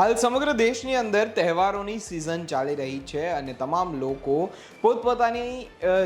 હાલ સમગ્ર દેશની અંદર તહેવારોની સિઝન ચાલી રહી છે અને તમામ લોકો પોતપોતાની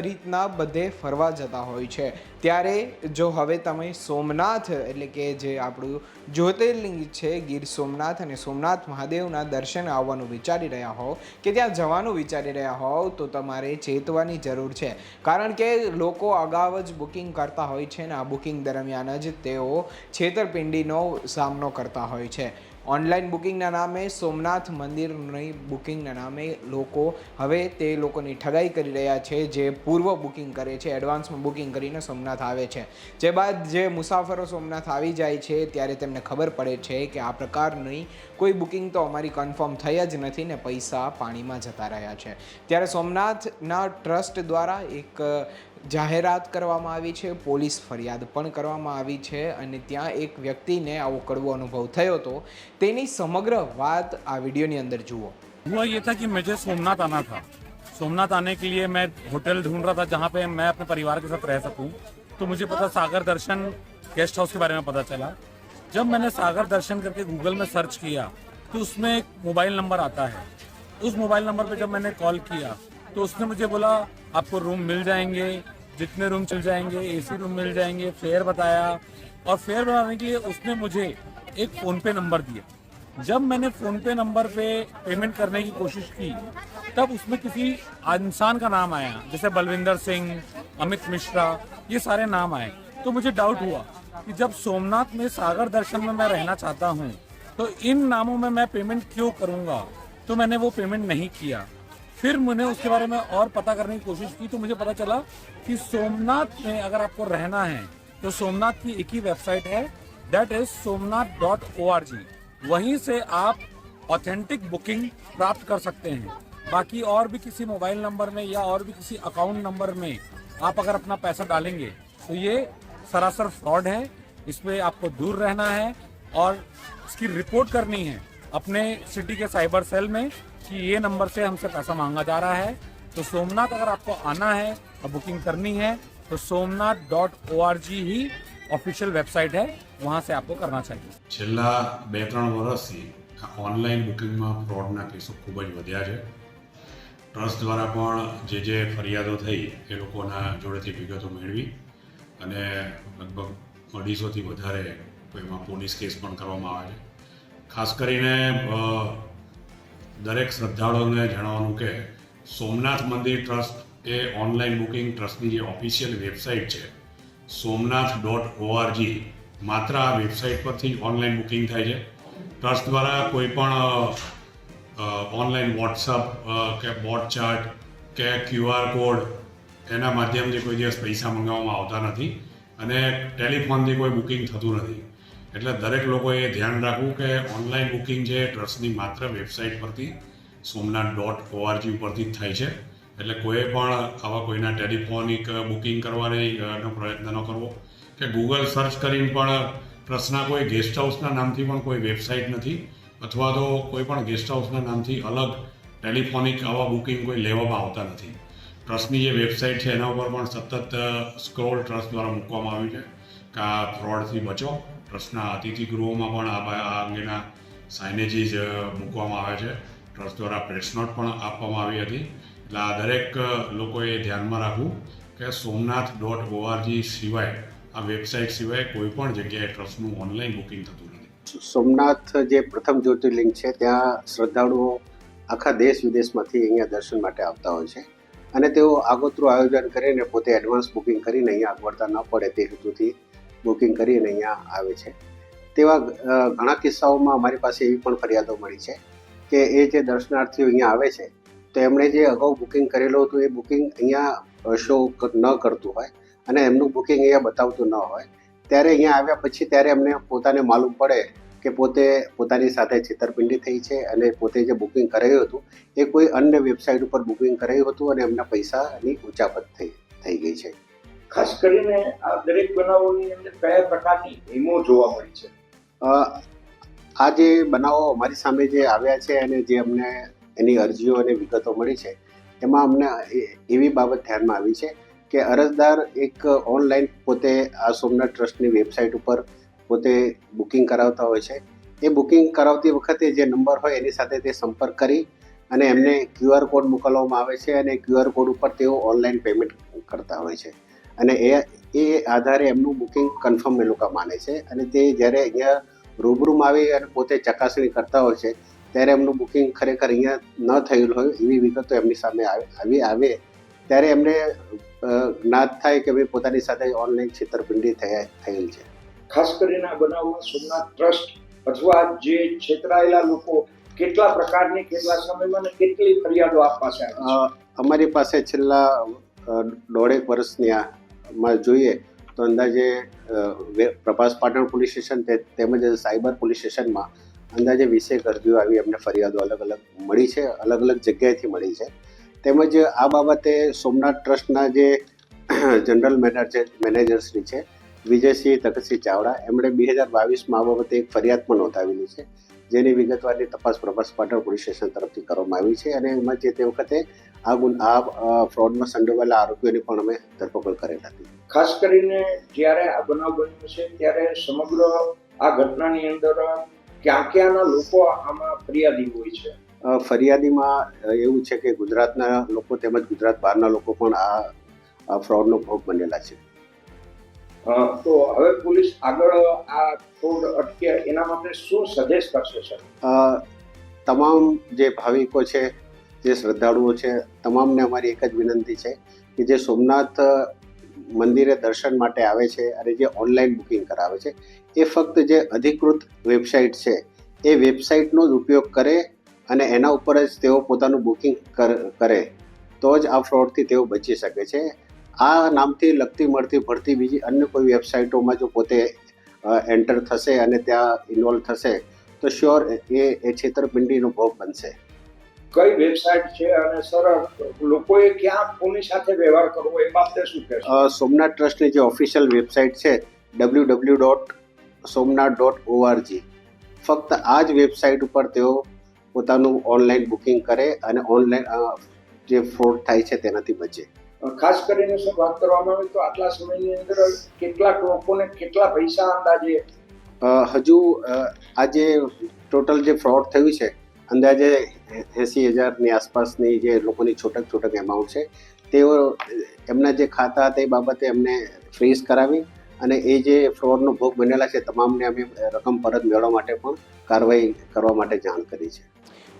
રીતના બધે ફરવા જતા હોય છે. ત્યારે જો હવે તમે સોમનાથ એટલે કે જે આપણું જ્યોતિર્લિંગ છે, ગીર સોમનાથ અને સોમનાથ મહાદેવના દર્શન આવવાનું વિચારી રહ્યા હોવ કે ત્યાં જવાનું વિચારી રહ્યા હોવ તો તમારે ચેતવાની જરૂર છે. કારણ કે લોકો અગાઉ જ બુકિંગ કરતા હોય છે ને આ બુકિંગ દરમિયાન જ તેઓ છેતરપિંડીનો સામનો કરતા હોય છે. ઓનલાઈન બુકિંગના નામે સોમનાથ મંદિરની બુકિંગના નામે લોકો હવે તે લોકોની ઠગાઈ કરી રહ્યા છે, જે પૂર્વ બુકિંગ કરે છે, એડવાન્સમાં બુકિંગ કરીને સોમનાથ આવે છે. જે બાદ જે મુસાફરો સોમનાથ આવી જાય છે, ત્યારે તેમને ખબર પડે છે કે આ પ્રકારની કોઈ બુકિંગ તો અમારી કન્ફર્મ થઈ જ નથી ને પૈસા પાણીમાં જતા રહ્યા છે. ત્યારે સોમનાથના ટ્રસ્ટ દ્વારા એક જાહેરાત કરવામાં આવી છે પોલીસ ફરિયાદ પણ કરવામાં આવી છે અને ત્યાં એક વ્યક્તિને આવો કડવો અનુભવ થયો હતો તેની સમગ્ર વાત આ વિડીયોની અંદર જુઓ हुआ ये था कि मुझे सोमनाथ आना था सोमनाथ आने के लिए मैं होटल ढूंढ रहा था जहाँ पे मैं अपने परिवार के साथ रह सकूं तो मुझे पता सागर दर्शन गेस्ट हाउस के बारे में पता चला जब मैंने सागर दर्शन करके गूगल में सर्च किया तो उसमें एक मोबाइल नंबर आता है उस मोबाइल नंबर पे जब मैंने कॉल किया तो उसने मुझे बोला आपको रूम मिल जाएंगे जितने रूम चल जाएँगे एसी रूम मिल जाएँगे फेयर बताया। और फेयर बनाने के लिए उसने मुझे एक फ़ोन पे नंबर दिया। जब मैंने फ़ोन पे नंबर पे पेमेंट करने की कोशिश की, तब उसमें किसी इंसान का नाम आया, जैसे बलविंदर सिंह, अमित मिश्रा, ये सारे नाम आए। तो मुझे डाउट हुआ कि जब सोमनाथ में सागर दर्शन में मैं रहना चाहता हूँ तो इन नामों में मैं पेमेंट क्यों करूँगा? तो मैंने वो पेमेंट नहीं किया। फिर मैंने उसके बारे में और पता करने की कोशिश की तो मुझे पता चला कि सोमनाथ में अगर आपको रहना है तो सोमनाथ की एक ही वेबसाइट है that is Somnath dot O R G वहीं से आप ऑथेंटिक बुकिंग प्राप्त कर सकते हैं। बाकी और भी किसी मोबाइल नंबर में या और भी किसी अकाउंट नंबर में आप अगर अपना पैसा डालेंगे तो ये सरासर फ्रॉड है। इस पे आपको दूर रहना है और इसकी रिपोर्ट करनी है। अपने सिटी के साइबर सेल में कि ये नंबर से हमसे पैसा मांगा जा रहा है तो सोमनाथ अगर आपको आना है और बुकिंग करनी है तो Somnath dot O R G ही ऑफिशियल वेबसाइट है वहाँ से आपको करना चाहिए છેલ્લા બે ત્રણ વર્ષથી આ ઓનલાઈન બુકિંગમાં ફ્રોડના કેસો ખૂબ જ વધ્યા છે ટ્રસ્ટ દ્વારા પણ જે જે ફરિયાદો થઈ એ લોકોના જોડેથી વિગતો મેળવી અને લગભગ અઢીસોથી વધારે એમાં પોલીસ કેસ પણ કરવામાં આવે છે ખાસ કરીને દરેક શ્રદ્ધાળુઓને જણાવવાનું કે સોમનાથ મંદિર ટ્રસ્ટ એ ઓનલાઈન બુકિંગ ટ્રસ્ટની જે ઓફિશિયલ વેબસાઇટ છે, સોમનાથ ડોટ ઓઆરજી, માત્ર આ વેબસાઇટ પરથી જ ઓનલાઈન બુકિંગ થાય છે. ટ્રસ્ટ દ્વારા કોઈ પણ ઓનલાઈન વોટ્સઅપ કે બોટ ચાર્ટ, કે ક્યુઆર કોડ, એના માધ્યમથી કોઈ દિવસ પૈસા મંગાવવામાં આવતા નથી અને ટેલિફોનથી કોઈ બુકિંગ થતું નથી. એટલે દરેક લોકોએ ધ્યાન રાખવું કે ઓનલાઈન બુકિંગ છે ટ્રસ્ટની માત્ર વેબસાઇટ પરથી સોમનાથ ડોટ ઓઆરજી ઉપરથી થાય છે. એટલે કોઈએ પણ આવા કોઈના ટેલિફોનિક બુકિંગ કરવાની પ્રયત્ન ન કરવો. કે ગૂગલ સર્ચ કરીને પણ ટ્રસ્ટના કોઈ ગેસ્ટ હાઉસના નામથી પણ કોઈ વેબસાઇટ નથી, અથવા તો કોઈ પણ ગેસ્ટ હાઉસના નામથી અલગ ટેલિફોનિક આવા બુકિંગ કોઈ લેવામાં આવતા નથી. ટ્રસ્ટની જે વેબસાઇટ છે, એના ઉપર પણ સતત સ્ક્રોલ ટ્રસ્ટ દ્વારા મૂકવામાં આવ્યું છે કે આ ફ્રોડથી બચો. ટ્રસ્ટના અતિથિ ગૃહોમાં પણ આ અંગેના સાઇનેજીસ મૂકવામાં આવે છે. ટ્રસ્ટ દ્વારા પ્રેસ નોટ પણ આપવામાં આવી હતી. એટલે આ દરેક લોકોએ ધ્યાનમાં રાખવું કે સોમનાથ ડોટ ઓઆરજી સિવાય, આ વેબસાઇટ સિવાય કોઈ પણ જગ્યાએ ટ્રસ્ટનું ઓનલાઈન બુકિંગ થતું નથી. સોમનાથ જે પ્રથમ જ્યોતિર્લિંગ છે, ત્યાં શ્રદ્ધાળુઓ આખા દેશ વિદેશમાંથી અહીંયા દર્શન માટે આવતા હોય છે. અને તેઓ આગોતરું આયોજન કરીને પોતે એડવાન્સ બુકિંગ કરીને અહીંયા અગવડતા ન પડે તે હેતુથી બુકિંગ કરીને અહીંયા આવે છે. તેવા ઘણા કિસ્સાઓમાં અમારી પાસે એવી પણ ફરિયાદો મળી છે કે એ જે દર્શનાર્થીઓ અહીંયા આવે છે, તો એમણે જે અગાઉ બુકિંગ કરેલું હતું, એ બુકિંગ અહીંયા શો ન કરતું હોય અને એમનું બુકિંગ અહીંયા બતાવતું ન હોય. ત્યારે અહીંયા આવ્યા પછી ત્યારે એમને પોતાને માલુમ પડે કે પોતે પોતાની સાથે છેતરપિંડી થઈ છે અને પોતે જે બુકિંગ કરાયું હતું, એ કોઈ અન્ય વેબસાઇટ ઉપર બુકિંગ કરાયું હતું અને એમના પૈસાની ઉચાપત થઈ થઈ ગઈ છે. ખાસ કરીને આ દરેક બનાવોની અંદર કયા પ્રકારની ટીમો જોવા મળી છે? આ જે બનાવો અમારી સામે જે આવ્યા છે અને જે અમને એની અરજીઓ અને વિગતો મળી છે, એમાં અમને એવી બાબત ધ્યાનમાં આવી છે કે અરજદાર એક ઓનલાઈન પોતે આ સોમનાથ ટ્રસ્ટની વેબસાઇટ ઉપર પોતે બુકિંગ કરાવતા હોય છે. એ બુકિંગ કરાવતી વખતે જે નંબર હોય એની સાથે તે સંપર્ક કરી અને એમને ક્યુઆર કોડ મોકલવામાં આવે છે અને ક્યુઆર કોડ ઉપર તેઓ ઓનલાઈન પેમેન્ટ કરતા હોય છે. અને એ એ આધારે એમનું બુકિંગ કન્ફર્મ એ લોકો માને છે. અને તે જ્યારે અહીંયા રૂબરૂમાં આવી અને પોતે ચકાસણી કરતા હોય છે ત્યારે એમનું બુકિંગ ખરેખર અહીંયા ન થયેલું હોય એવી વિગતો એમની સામે આવે આવી ત્યારે એમને જ્ઞાત થાય કે ભાઈ પોતાની સાથે ઓનલાઈન છેતરપિંડી થયા થયેલ છે. ખાસ કરીને આ બનાવમાં સોમનાથ ટ્રસ્ટ અથવા જે છેતરાયેલા લોકો કેટલા પ્રકારની કેટલા સમયમાં અને કેટલી ફરિયાદો આપ પાસે? અમારી પાસે છેલ્લા દોઢેક વર્ષની આ માં જોઈએ તો અંદાજે પ્રભાસ પાટણ પોલીસ સ્ટેશન તેમજ સાયબર પોલીસ સ્ટેશનમાં અંદાજે વીસેક અરજીઓ આવી અમને ફરિયાદો અલગ અલગ મળી છે, અલગ અલગ જગ્યાએથી મળી છે. તેમજ આ બાબતે સોમનાથ ટ્રસ્ટના જે જનરલ મેનેજર મેનેજરશ્રી છે, વિજયસિંહ તખતસિંહ ચાવડા, એમણે બે હજાર બાવીસમાં આ બાબતે એક ફરિયાદ પણ નોંધાવેલી છે. જેની વિગતવારની તપાસ પ્રભાસ પાટણ પોલીસ સ્ટેશન તરફથી કરવામાં આવી છે અને એમાં જે તે વખતે આ ગુન આ ફ્રોડમાં સંડોવાયેલા આરોપીઓની પણ અમે ધરપકડ કરેલ હતી. ખાસ કરીને જ્યારે આ બનાવ બન્યો છે ત્યારે સમગ્ર આ ઘટનાની અંદર ક્યાં ક્યાંના લોકો આમાં ફરિયાદી હોય છે? ફરિયાદીમાં એવું છે કે ગુજરાતના લોકો તેમજ ગુજરાત બહારના લોકો પણ આ ફ્રોડનો ભોગ બનેલા છે. તો હવે પોલીસ આગળ, આ ફ્રોડ અટકે એના માટે શું સજેસ્ટ કરશે સર તમામ જે ભાવિકો છે, જે શ્રદ્ધાળુઓ છે, તમામને અમારી એક જ વિનંતી છે કે જે સોમનાથ મંદિરે દર્શન માટે આવે છે અને જે ઓનલાઈન બુકિંગ કરાવે છે, એ ફક્ત જે અધિકૃત વેબસાઇટ છે, એ વેબસાઇટનો જ ઉપયોગ કરે અને એના ઉપર જ તેઓ પોતાનું બુકિંગ કરે તો જ આ ફ્રોડથી તેઓ બચી શકે છે. આ નામથી લગતી મળતી ભળતી બીજી અન્ય કોઈ વેબસાઇટોમાં જો પોતે એન્ટર થશે અને ત્યાં ઇન્વોલ્વ થશે તો શ્યોર એ એ છેતરપિંડીનો ભોગ બનશે. કઈ વેબસાઇટ છે અને સર લોકોએ ક્યાં કોની સાથે વ્યવહાર કરવો એ બાબતે શું કહેશો? સોમનાથ ટ્રસ્ટની જે ઓફિશિયલ વેબસાઇટ છે W W dot Somnath dot ORG ફક્ત આ જ વેબસાઇટ ઉપર તેઓ પોતાનું ઓનલાઈન બુકિંગ કરે અને ઓનલાઈન જે ફ્રોડ થાય છે તેનાથી બચે. ખાસ કરીને શું વાત કરવામાં આવે તો આટલા સમયની અંદર કેટલાક લોકોને કેટલા પૈસા અંદાજે? હજુ આજે ટોટલ જે ફ્રોડ થયું છે, અંદાજે એંસી હજારની આસપાસની જે લોકોની છૂટક છૂટક એમાઉન્ટ છે, તેઓ એમના જે ખાતા એ બાબતે એમને ફ્રીઝ કરાવી અને એ જે ફ્રોડનો ભોગ બનેલા છે, તમામને અમે રકમ પરત મેળવવા માટે પણ કાર્યવાહી કરવા માટે જાણ કરી છે.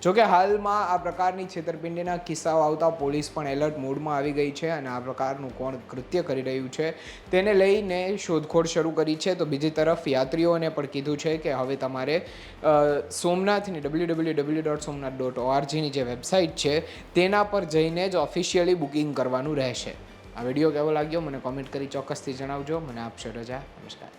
જોકે હાલમાં આ પ્રકારની છેતરપિંડીના કિસ્સાઓ આવતા પોલીસ પણ એલર્ટ મોડમાં આવી ગઈ છે અને આ પ્રકારનું કોણ કૃત્ય કરી રહ્યું છે તેને લઈને શોધખોળ શરૂ કરી છે. તો બીજી તરફ યાત્રીઓને પણ કીધું છે કે હવે તમારે સોમનાથની W W W dot Somnath dot ઓઆરજીની જે વેબસાઇટ છે તેના પર જઈને જ ઓફિશિયલી બુકિંગ કરવાનું રહેશે. આ વીડિયો કેવો લાગ્યો? મને કોમેન્ટ કરી ચોક્કસથી જણાવજો. મને આપશો રજા. નમસ્કાર.